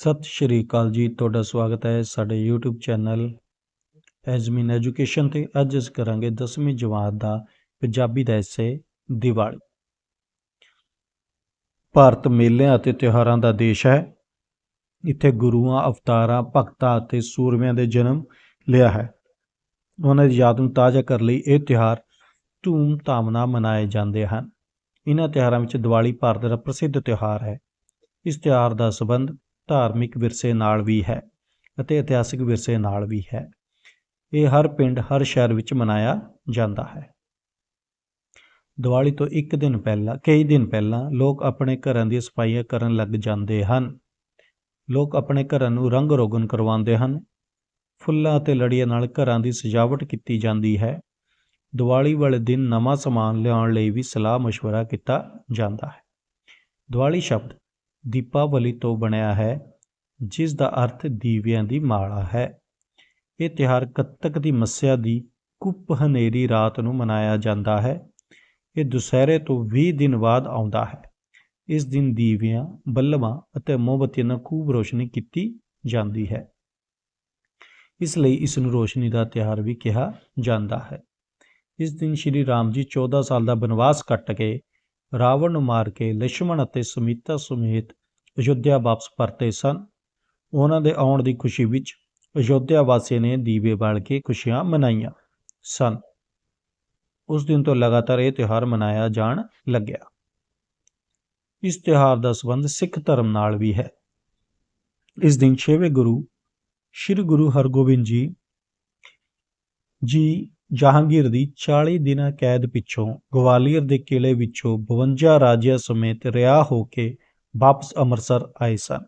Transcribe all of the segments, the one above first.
ਸਤਿ ਸ਼੍ਰੀ ਅਕਾਲ ਜੀ, ਤੁਹਾਡਾ ਸਵਾਗਤ ਹੈ ਸਾਡੇ YouTube ਚੈਨਲ ਐਜ਼ਮੀਨ ਐਜੂਕੇਸ਼ਨ ਤੇ। ਅੱਜ ਅਸੀਂ ਕਰਾਂਗੇ 10ਵੀਂ ਜਮਾਤ ਦਾ ਪੰਜਾਬੀ ਦਾ ਐਸੇ ਦੀਵਾਲੀ। ਭਾਰਤ ਮੇਲਿਆਂ ਅਤੇ ਤਿਉਹਾਰਾਂ ਦਾ ਦੇਸ਼ ਹੈ। ਇੱਥੇ ਗੁਰੂਆਂ, ਅਵਤਾਰਾਂ, ਭਗਤਾਂ ਅਤੇ ਸੂਰਮਿਆਂ ਦੇ ਜਨਮ ਲਿਆ ਹੈ। ਉਹਨਾਂ ਦੀ ਯਾਦ ਨੂੰ ਤਾਜ਼ਾ ਕਰਨ ਲਈ ਇਹ ਤਿਉਹਾਰ ਧੂਮ-ਧਾਮ ਨਾਲ ਮਨਾਏ ਜਾਂਦੇ ਹਨ। ਇਹਨਾਂ ਤਿਉਹਾਰਾਂ ਵਿੱਚ ਦੀਵਾਲੀ ਭਾਰਤ ਦਾ ਪ੍ਰਸਿੱਧ ਤਿਉਹਾਰ ਹੈ। ਇਸ ਤਿਉਹਾਰ ਦਾ ਸੰਬੰਧ ਧਾਰਮਿਕ ਵਿਰਸੇ ਨਾਲ ਵੀ ਹੈ ਅਤੇ ਇਤਿਹਾਸਿਕ ਵਿਰਸੇ ਨਾਲ ਵੀ ਹੈ ਇਹ ਹਰ ਪਿੰਡ ਹਰ ਸ਼ਹਿਰ ਵਿੱਚ ਮਨਾਇਆ ਜਾਂਦਾ ਹੈ ਦੀਵਾਲੀ ਤੋਂ ਇੱਕ ਦਿਨ ਪਹਿਲਾਂ ਕਈ ਦਿਨ ਪਹਿਲਾਂ ਲੋਕ ਆਪਣੇ ਘਰਾਂ ਦੀ ਸਫਾਈਆਂ ਕਰਨ ਲੱਗ ਜਾਂਦੇ ਹਨ ਲੋਕ ਆਪਣੇ ਘਰਾਂ ਨੂੰ ਰੰਗ ਰੋਗਨ ਕਰਵਾਉਂਦੇ ਹਨ ਫੁੱਲਾਂ ਅਤੇ ਲੜੀਆਂ ਨਾਲ ਘਰਾਂ ਦੀ ਸਜਾਵਟ ਕੀਤੀ ਜਾਂਦੀ ਹੈ ਦੀਵਾਲੀ ਵਾਲੇ ਦਿਨ ਨਵਾਂ ਸਮਾਨ ਲਿਆਉਣ ਲਈ ਵੀ ਸਲਾਹ مشورہ ਕੀਤਾ ਜਾਂਦਾ ਹੈ ਦੀਵਾਲੀ ਸ਼ਬਦ ਦੀਪਾਵਲੀ ਤੋਂ ਬਣਿਆ ਹੈ, ਜਿਸ ਦਾ ਅਰਥ ਦੀਵਿਆਂ ਦੀ ਮਾਲਾ ਹੈ। ਇਹ ਤਿਉਹਾਰ ਕੱਤਕ ਦੀ ਮੱਸਿਆ ਦੀ ਕੁੱਪ ਹਨੇਰੀ ਰਾਤ ਨੂੰ ਮਨਾਇਆ ਜਾਂਦਾ ਹੈ। ਇਹ ਦੁਸਹਿਰੇ ਤੋਂ 20 ਦਿਨ ਬਾਅਦ ਆਉਂਦਾ ਹੈ। ਇਸ ਦਿਨ ਦੀਵਿਆਂ ਬੱਲਬਾਂ ਅਤੇ ਮੋਮਬੱਤੀਆਂ ਨਾਲ ਖੂਬ ਰੋਸ਼ਨੀ ਕੀਤੀ ਜਾਂਦੀ ਹੈ। ਇਸ ਲਈ ਇਸ ਨੂੰ ਰੋਸ਼ਨੀ ਦਾ ਤਿਉਹਾਰ ਵੀ ਕਿਹਾ ਜਾਂਦਾ ਹੈ। ਇਸ ਦਿਨ ਸ਼੍ਰੀ ਰਾਮ ਜੀ 14 ਸਾਲ ਦਾ ਬਨਵਾਸ ਕੱਟ ਕੇ ਰਾਵਣ ਨੂੰ ਮਾਰ ਕੇ ਲక్ష్మణ ਅਤੇ ਸਮੀਤਾ ਸਮੇਤ ਅਯੋਧਿਆ ਵਾਪਸ ਪਰਤੇ ਸਨ। ਉਹਨਾਂ ਦੇ ਆਉਣ ਦੀ ਖੁਸ਼ੀ ਵਿੱਚ ਅਯੋਧਿਆ ਵਾਸੀਆਂ ਨੇ ਦੀਵੇ ਬਾਲ ਕੇ ਖੁਸ਼ੀਆਂ ਮਨਾਈਆਂ ਸਨ। ਉਸ ਦਿਨ ਤੋਂ ਲਗਾਤਾਰ ਇਹ ਤਿਉਹਾਰ ਮਨਾਇਆ ਜਾਣ ਲੱਗਿਆ। ਇਸ ਤਿਉਹਾਰ ਦਾ ਸੰਬੰਧ ਸਿੱਖ ਧਰਮ ਨਾਲ ਵੀ ਹੈ। ਇਸ ਦਿਨ ਛੇਵੇਂ ਗੁਰੂ, ਸ੍ਰੀ ਗੁਰੂ ਹਰਗੋਬਿੰਦ ਜੀ ਜੀ ਜਹਾਂਗੀਰ ਦੀ 40 ਦਿਨਾਂ ਕੈਦ ਪਿੱਛੋਂ ਗਵਾਲੀਅਰ ਦੇ ਕਿਲੇ ਵਿੱਚੋਂ 52 ਰਾਜਿਆਂ ਸਮੇਤ ਰਿਹਾ ਹੋ ਕੇ ਵਾਪਸ ਅੰਮ੍ਰਿਤਸਰ ਆਏ ਸਨ।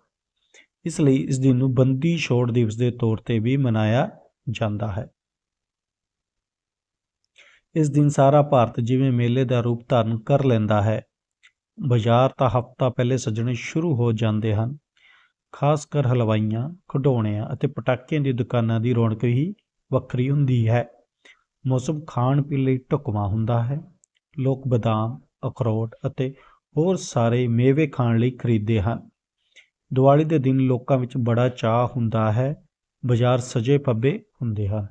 ਇਸ ਲਈ ਇਸ ਦਿਨ ਨੂੰ ਬੰਦੀ ਛੋੜ ਦਿਵਸ ਦੇ ਤੌਰ ਤੇ ਵੀ ਮਨਾਇਆ ਜਾਂਦਾ ਹੈ। ਇਸ ਦਿਨ ਸਾਰਾ ਭਾਰਤ ਜਿਵੇਂ ਮੇਲੇ ਦਾ ਰੂਪ ਧਾਰਨ ਕਰ ਲੈਂਦਾ ਹੈ। ਬਾਜ਼ਾਰ ਤਾਂ ਹਫ਼ਤਾ ਪਹਿਲੇ ਸਜਣੇ ਸ਼ੁਰੂ ਹੋ ਜਾਂਦੇ ਹਨ। ਖਾਸ ਕਰ ਹਲਵਾਈਆਂ, ਖਿਡੌਣਿਆਂ ਅਤੇ ਪਟਾਕਿਆਂ ਦੀ ਦੁਕਾਨਾਂ ਦੀ ਰੌਣਕ ਹੀ ਵੱਖਰੀ ਹੁੰਦੀ ਹੈ। ਮੌਸਮ ਖਾਣ ਪੀਣ ਲਈ ਢੁਕਵਾਂ ਹੁੰਦਾ ਹੈ। ਲੋਕ ਬਦਾਮ, ਅਖਰੋਟ ਅਤੇ ਹੋਰ ਸਾਰੇ ਮੇਵੇ ਖਾਣ ਲਈ ਖਰੀਦਦੇ ਹਨ। ਦੀਵਾਲੀ ਦੇ ਦਿਨ ਲੋਕਾਂ ਵਿੱਚ ਬੜਾ ਚਾਅ ਹੁੰਦਾ ਹੈ। ਬਾਜ਼ਾਰ ਸਜੇ ਪੱਬੇ ਹੁੰਦੇ ਹਨ।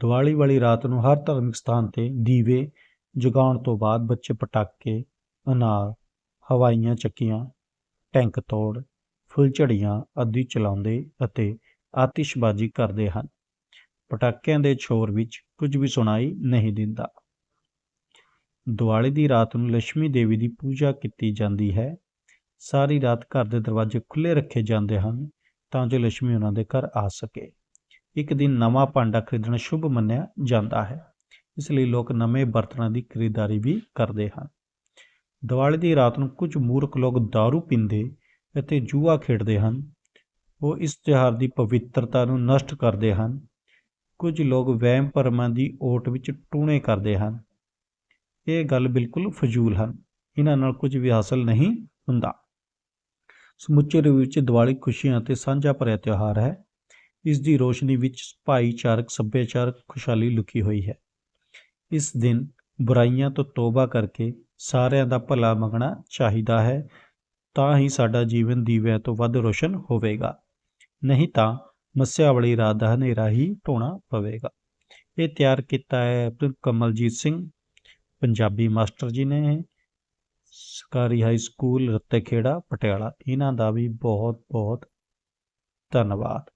ਦੀਵਾਲੀ ਵਾਲੀ ਰਾਤ ਨੂੰ ਹਰ ਧਾਰਮਿਕ ਸਥਾਨ ਤੇ ਦੀਵੇ ਜਗਾਉਣ ਤੋਂ ਬਾਅਦ ਬੱਚੇ ਪਟਾਕੇ, ਅਨਾਰ, ਹਵਾਈਆਂ ਚੱਕੀਆਂ, ਟੈਂਕ ਤੋੜ ਫੁੱਲਝੜੀਆਂ ਆਦਿ ਚਲਾਉਂਦੇ ਅਤੇ ਆਤਿਸ਼ਬਾਜ਼ੀ ਕਰਦੇ ਹਨ। ਪਟਾਕਿਆਂ ਦੇ ਛੋਰ ਵਿੱਚ ਕੁਝ ਵੀ ਸੁਣਾਈ ਨਹੀਂ ਦਿੰਦਾ। ਦੀਵਾਲੀ ਦੀ ਰਾਤ ਨੂੰ ਲక్ష్ਮੀ ਦੇਵੀ ਦੀ ਪੂਜਾ ਕੀਤੀ ਜਾਂਦੀ ਹੈ। ਸਾਰੀ ਰਾਤ ਘਰ ਦੇ ਦਰਵਾਜ਼ੇ ਖੁੱਲੇ ਰੱਖੇ ਜਾਂਦੇ ਹਨ ਤਾਂ ਜੋ ਲక్ష్ਮੀ ਉਹਨਾਂ ਦੇ ਘਰ ਆ ਸਕੇ। ਇੱਕ ਦਿਨ ਨਵਾਂ ਭਾਂਡਾ ਖਰੀਦਣਾ ਸ਼ੁਭ ਮੰਨਿਆ ਜਾਂਦਾ ਹੈ, ਇਸ ਲਈ ਲੋਕ ਨਵੇਂ ਬਰਤਨਾਂ ਦੀ ਖਰੀਦਦਾਰੀ ਵੀ ਕਰਦੇ ਹਨ। ਦੀਵਾਲੀ ਦੀ ਰਾਤ ਨੂੰ ਕੁਝ ਮੂਰਖ ਲੋਕ दारू ਪੀਂਦੇ ਅਤੇ ਜੂਆ ਖੇਡਦੇ ਹਨ। ਉਹ ਇਸ ਤਿਹਾਰ ਦੀ ਪਵਿੱਤਰਤਾ ਨੂੰ ਨਸ਼ਟ ਕਰਦੇ ਹਨ। ਕੁਝ ਲੋਕ ਵਹਿਮ ਭਰਮਾਂ ਦੀ ਓਟ ਵਿੱਚ ਟੂਣੇ ਕਰਦੇ ਹਨ। ਇਹ ਗੱਲ ਬਿਲਕੁਲ ਫਜ਼ੂਲ ਹਨ। ਇਹਨਾਂ ਨਾਲ ਕੁਝ ਵੀ ਹਾਸਲ ਨਹੀਂ ਹੁੰਦਾ। ਸਮੁੱਚੇ ਰੂਪ ਵਿੱਚ ਦੀਵਾਲੀ ਖੁਸ਼ੀਆਂ ਅਤੇ ਸਾਂਝਾ ਭਰਿਆ ਤਿਉਹਾਰ ਹੈ। ਇਸ ਦੀ ਰੋਸ਼ਨੀ ਵਿੱਚ ਭਾਈਚਾਰਕ, ਸੱਭਿਆਚਾਰਕ ਖੁਸ਼ਹਾਲੀ ਲੁਕੀ ਹੋਈ ਹੈ। ਇਸ ਦਿਨ ਬੁਰਾਈਆਂ ਤੋਂ ਤੋਬਾ ਕਰਕੇ ਸਾਰਿਆਂ ਦਾ ਭਲਾ ਮੰਗਣਾ ਚਾਹੀਦਾ ਹੈ। ਤਾਂ ਹੀ ਸਾਡਾ ਜੀਵਨ ਦੀਵਿਆਂ ਤੋਂ ਵੱਧ ਰੋਸ਼ਨ ਹੋਵੇਗਾ। ਨਹੀਂ ਤਾਂ ਮੱਸਿਆ ਵਾਲੀ ਰਾਤ ਦਾ ਹਨੇਰਾ ਹੀ ਢੋਣਾ ਪਵੇਗਾ। ਇਹ ਤਿਆਰ ਕੀਤਾ ਹੈ ਕਮਲਜੀਤ ਸਿੰਘ, ਪੰਜਾਬੀ ਮਾਸਟਰ ਜੀ ਨੇ, ਸਰਕਾਰੀ ਹਾਈ ਸਕੂਲ ਰੱਤੇ ਖੇੜਾ ਪਟਿਆਲਾ। ਇਹਨਾਂ ਦਾ ਵੀ ਬਹੁਤ ਬਹੁਤ ਧੰਨਵਾਦ।